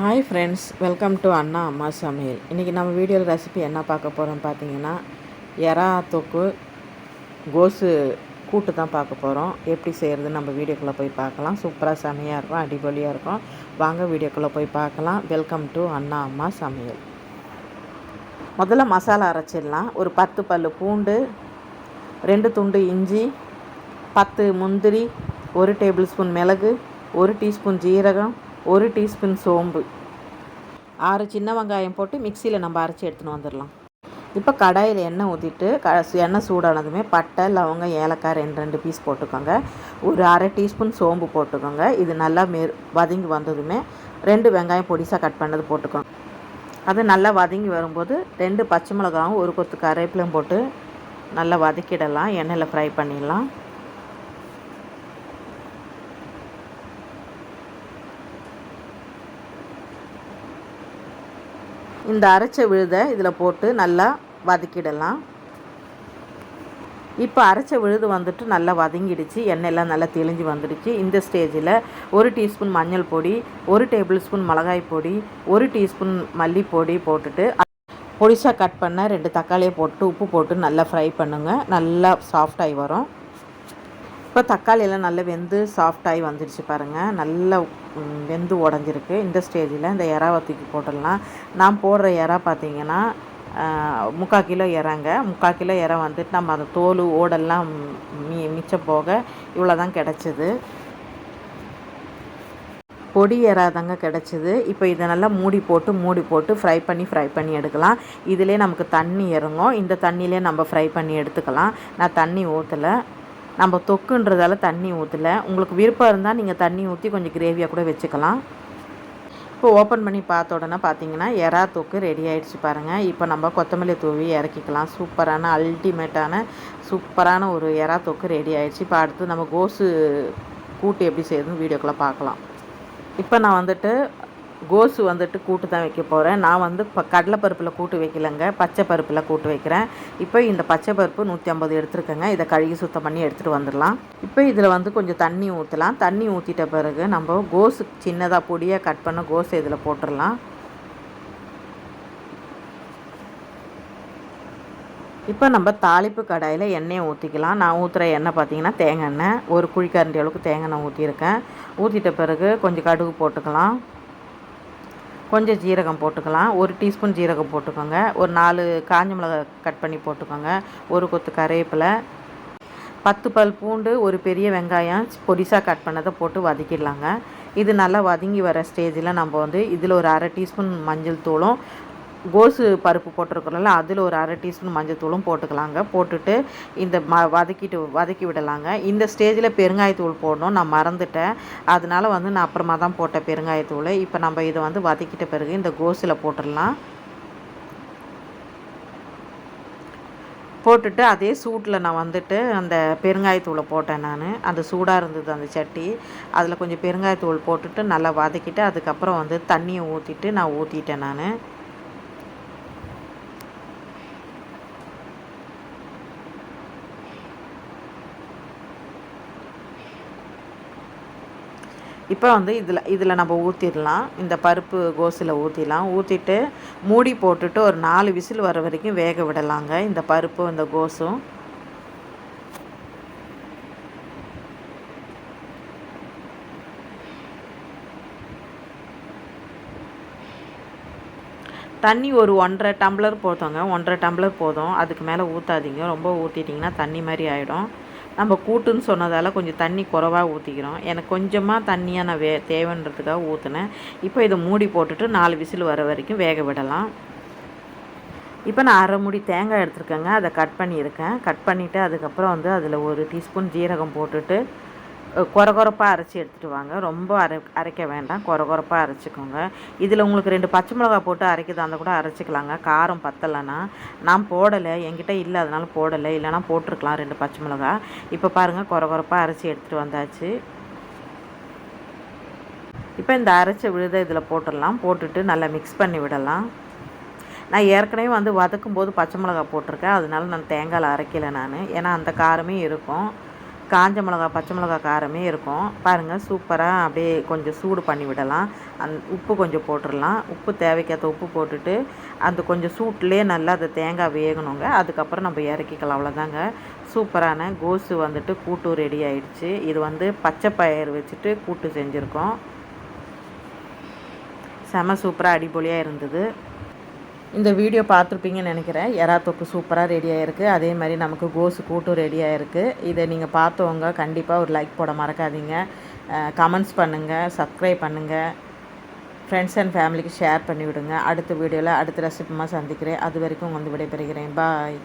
Hi friends welcome to Anna Amma Samayal இன்றைக்கி நம்ம வீடியோவில் ரெசிபி என்ன பார்க்க போகிறோம் பார்த்தீங்கன்னா எறா தொக்கு கோஸு கூட்டு தான் பார்க்க போகிறோம் எப்படி செய்கிறது நம்ம வீடியோக்குள்ளே போய் பார்க்கலாம். சூப்பராக செமையாக இருக்கும் அடிபொலியாக இருக்கும். வாங்க வீடியோக்குள்ளே போய் பார்க்கலாம். வெல்கம் டு அண்ணா அம்மா சமையல் முதல்ல மசாலா அரைச்சிடலாம். ஒரு பத்து பல் பூண்டு ரெண்டு துண்டு இஞ்சி பத்து முந்திரி ஒரு டேபிள் ஸ்பூன் மிளகு ஒரு டீஸ்பூன் ஜீரகம் ஒரு டீஸ்பூன் சோம்பு. ஆறு சின்ன வெங்காயம் போட்டு மிக்சியில் நம்ம அரைச்சி எடுத்துன்னு வந்துடலாம் இப்போ கடாயில் எண்ணெய் ஊற்றிட்டு க எண்ணெய் சூடானதுமே பட்டை லவங்கம் ஏலக்காய் ரெண்டு ரெண்டு பீஸ் போட்டுக்கோங்க. ஒரு அரை டீஸ்பூன் சோம்பு போட்டுக்கோங்க. இது நல்லா மெ வதங்கி வந்ததுமே ரெண்டு வெங்காயம் பொடிசாக கட் பண்ணது போட்டுக்கோங்க. அது நல்லா வதங்கி வரும்போது ரெண்டு பச்சை மிளகாவும் ஒரு கொத்து கருவேப்பிலையும் போட்டு நல்லா வதக்கிடலாம். எண்ணெயில் ஃப்ரை பண்ணிடலாம். இந்த அரைச்ச விழுதை இதில் போட்டு நல்லா வதக்கிடலாம். இப்போ அரைச்ச விழுது வந்துட்டு நல்லா வதங்கிடுச்சு. எண்ணெயெல்லாம் நல்லா தெளிஞ்சு வந்துடுச்சு. இந்த ஸ்டேஜில் ஒரு டீஸ்பூன் மஞ்சள் பொடி ஒரு டேபிள் ஸ்பூன் மிளகாய் பொடி ஒரு டீஸ்பூன் பொடி போட்டுட்டு பொடிசாக கட் பண்ண ரெண்டு தக்காளியை போட்டு உப்பு போட்டு நல்லா ஃப்ரை பண்ணுங்கள் நல்லா சாஃப்டாகி வரும். இப்போ தக்காளி எல்லாம் நல்லா வெந்து சாஃப்டாகி வந்துடுச்சு பாருங்கள் நல்லா வெந்து உடஞ்சிருக்கு. இந்த ஸ்டேஜில் இந்த இறாவை தூக்கி போட்டுடலாம். நான் போடுற இறா பார்த்திங்கன்னா முக்கால் கிலோ இறாங்க. முக்கால் கிலோ இறா வந்துட்டு நம்ம அந்த தோல் ஓடெல்லாம் மி மிச்சம் போக இவ்வளோ தான் கிடச்சிது. பொடி எறாதாங்க கிடச்சிது. இப்போ இதை நல்லா மூடி போட்டு மூடி போட்டு ஃப்ரை பண்ணி ஃப்ரை பண்ணி எடுக்கலாம். இதிலே நமக்கு தண்ணி இறங்கும். இந்த தண்ணியிலே நம்ம ஃப்ரை பண்ணி எடுத்துக்கலாம். நான் தண்ணி ஊற்றலை நம்ம தொக்குன்றதால தண்ணி ஊற்றலை உங்களுக்கு விருப்பம் இருந்தால் நீங்கள் தண்ணி ஊற்றி கொஞ்சம் கிரேவியாக கூட வச்சுக்கலாம். இப்போ ஓப்பன் பண்ணி பார்த்த உடனே பார்த்தீங்கன்னா எறா தொக்கு ரெடி ஆகிடுச்சு பாருங்கள் இப்போ நம்ம கொத்தமல்லி தூவி இறக்கிக்கலாம். சூப்பரான அல்டிமேட்டான சூப்பரான ஒரு எறா தொக்கு ரெடி ஆகிடுச்சு இப்போ அடுத்து நம்ம கோஸு கூட்டு எப்படி செய்யுதுன்னு வீடியோக்குள்ளே பார்க்கலாம். இப்போ நான் வந்துட்டு கோஸு வந்துட்டு கூட்டு தான் வைக்க போகிறேன் நான் வந்து இப்போ கடலைப்பருப்பில் கூட்டு வைக்கலைங்க. பச்சை பருப்பில் கூட்டு வைக்கிறேன். இப்போ இந்த பச்சை பருப்பு நூற்றி ஐம்பது எடுத்துருக்கேங்க. இதை கழுகி சுத்தம் பண்ணி எடுத்துகிட்டு வந்துடலாம். இப்போ இதில் வந்து கொஞ்சம் தண்ணி ஊற்றலாம் தண்ணி ஊற்றிட்ட பிறகு நம்ம கோசு சின்னதாக பொடியாக கட் பண்ண கோசு இதில் போட்டுடலாம். இப்போ நம்ம தாளிப்பு கடாயில் எண்ணெயை ஊற்றிக்கலாம் நான் ஊற்றுற எண்ணெய் பார்த்தீங்கன்னா தேங்காய் எண்ணெய். ஒரு குழிக்கரண்டி அளவுக்கு தேங்காய் எண்ணெய் ஊற்றிருக்கேன் ஊற்றிட்ட பிறகு கொஞ்சம் கடுகு போட்டுக்கலாம். கொஞ்சம் ஜீரகம் போட்டுக்கலாம். ஒரு டீஸ்பூன் ஜீரகம் போட்டுக்கோங்க. ஒரு நாலு காஞ்ச மிளகா கட் பண்ணி போட்டுக்கோங்க. ஒரு கொத்து கருவேப்பிலை. பத்து பல் பூண்டு ஒரு பெரிய வெங்காயம் பொடிசாக கட் பண்ணதை போட்டு வதக்கிடலாங்க. இது நல்லா வதங்கி வர ஸ்டேஜில் நம்ம வந்து இதில் ஒரு அரை டீஸ்பூன் மஞ்சள் தூளும் கோஸு பருப்பு போட்டிருக்கிறோம்ல அதில் ஒரு அரை டீஸ்பூன் மஞ்சள் தூளும் போட்டுக்கலாங்க. போட்டுட்டு இந்த ம வதக்கிட்டு வதக்கி விடலாங்க. இந்த ஸ்டேஜில் பெருங்காயத்தூள் போடணும் நான் மறந்துட்டேன். அதனால வந்து நான் அப்புறமா தான் போட்டேன் பெருங்காயத்தூள். இப்போ நம்ம இதை வந்து வதக்கிட்ட பிறகு இந்த கோஸில் போட்டுடலாம். போட்டுட்டு அதே சூட்டில் நான் வந்துட்டு அந்த பெருங்காயத்தூளை போட்டேன் நான். அந்த சூடாக இருந்தது அந்த சட்டி. அதில் கொஞ்சம் பெருங்காயத்தூள் போட்டுட்டு நல்லா வதக்கிட்டு அதுக்கப்புறம் வந்து தண்ணியை ஊற்றிட்டு நான் ஊற்றிட்டேன் நான். இப்போ வந்து இதில் இதில் நம்ம ஊற்றிடலாம் இந்த பருப்பு கோஸில் ஊற்றிடலாம் ஊற்றிட்டு மூடி போட்டுட்டு ஒரு நாலு விசில் வர வரைக்கும் வேக விடலாங்க. இந்த பருப்பு இந்த கோஸும். தண்ணி ஒரு ஒன்றரை டம்ளர் போதுங்க. ஒன்றரை டம்ளர் போதும். அதுக்கு மேலே ஊற்றாதீங்க ரொம்ப ஊற்றிட்டிங்கன்னா தண்ணி மாதிரி ஆகிடும் நம்ம கூட்டுன்னு சொன்னதால் கொஞ்சம் தண்ணி குறவாக ஊற்றிக்கிறோம் எனக்கு கொஞ்சமாக தண்ணியாக நான் வே தேவைன்றதுக்காக ஊற்றினேன் இப்போ இதை மூடி போட்டுட்டு நாலு விசில் வர வரைக்கும் வேக விடலாம். இப்போ நான் அரை முடி தேங்காய் எடுத்துருக்கேங்க. அதை கட் பண்ணியிருக்கேன். கட் பண்ணிவிட்டு அதுக்கப்புறம் வந்து அதில் ஒரு டீஸ்பூன் ஜீரகம் போட்டுட்டு குறகுறப்பாக அரைச்சி எடுத்துகிட்டு வாங்க. ரொம்ப அரை அரைக்க வேண்டாம். குறகுறப்பாக அரைச்சிக்கோங்க. இதில் உங்களுக்கு ரெண்டு பச்சை மிளகா போட்டு அரைக்கிறதா இருந்தால் கூட அரைச்சிக்கலாங்க. காரம் பத்தலைன்னா நான் போடலை. என்கிட்ட இல்லை. அதனால் போடலை. இல்லைனா போட்டிருக்கலாம் ரெண்டு பச்சை மிளகா இப்போ பாருங்கள் குறகுறப்பாக அரைச்சி எடுத்துகிட்டு வந்தாச்சு. இப்போ இந்த அரைச்ச விழுதை இதில் போட்டுடலாம். போட்டுட்டு நல்லா மிக்ஸ் பண்ணி விடலாம். நான் ஏற்கனவே வந்து வதக்கும் போது பச்சை மிளகா போட்டிருக்கேன். அதனால நான் தேங்காயில் அரைக்கலை நான். ஏன்னா அந்த காரமே இருக்கும். காஞ்ச மிளகா பச்சை மிளகா காரமே இருக்கும். பாருங்கள் சூப்பராக அப்படியே கொஞ்சம் சூடு பண்ணி விடலாம். அந் உப்பு கொஞ்சம் போட்டுடலாம் உப்பு தேவைக்கேற்ற உப்பு போட்டுட்டு அந்த கொஞ்சம் சூட்லேயே நல்லா அந்த தேங்காய் வேகணுங்க. அதுக்கப்புறம் நம்ம இறக்கிக்கலாம். அவ்வளோதாங்க. சூப்பரான கோசு வந்துட்டு கூட்டு ரெடி ஆயிடுச்சு. இது வந்து பச்சை பயிர் வச்சுட்டு கூட்டு செஞ்சுருக்கோம். செம சூப்பராக அடிப்பொலியாக இருந்தது. இந்த வீடியோ பார்த்துருப்பீங்கன்னு நினைக்கிறேன். எறா தொக்கு சூப்பராக ரெடி ஆகிருக்கு அதே மாதிரி நமக்கு கோசு கூட்டும் ரெடி ஆகிருக்கு இதை நீங்கள் பார்த்தவங்க கண்டிப்பாக ஒரு லைக் போட மறக்காதீங்க. கமெண்ட்ஸ் பண்ணுங்கள் சப்ஸ்கிரைப் பண்ணுங்கள் ஃப்ரெண்ட்ஸ் அண்ட் ஃபேமிலிக்கு ஷேர் பண்ணி விடுங்க அடுத்த வீடியோவில் அடுத்த ரெசிபிமாக சந்திக்கிறேன். அது வரைக்கும் வந்து விடைபெறுகிறேன். பாய்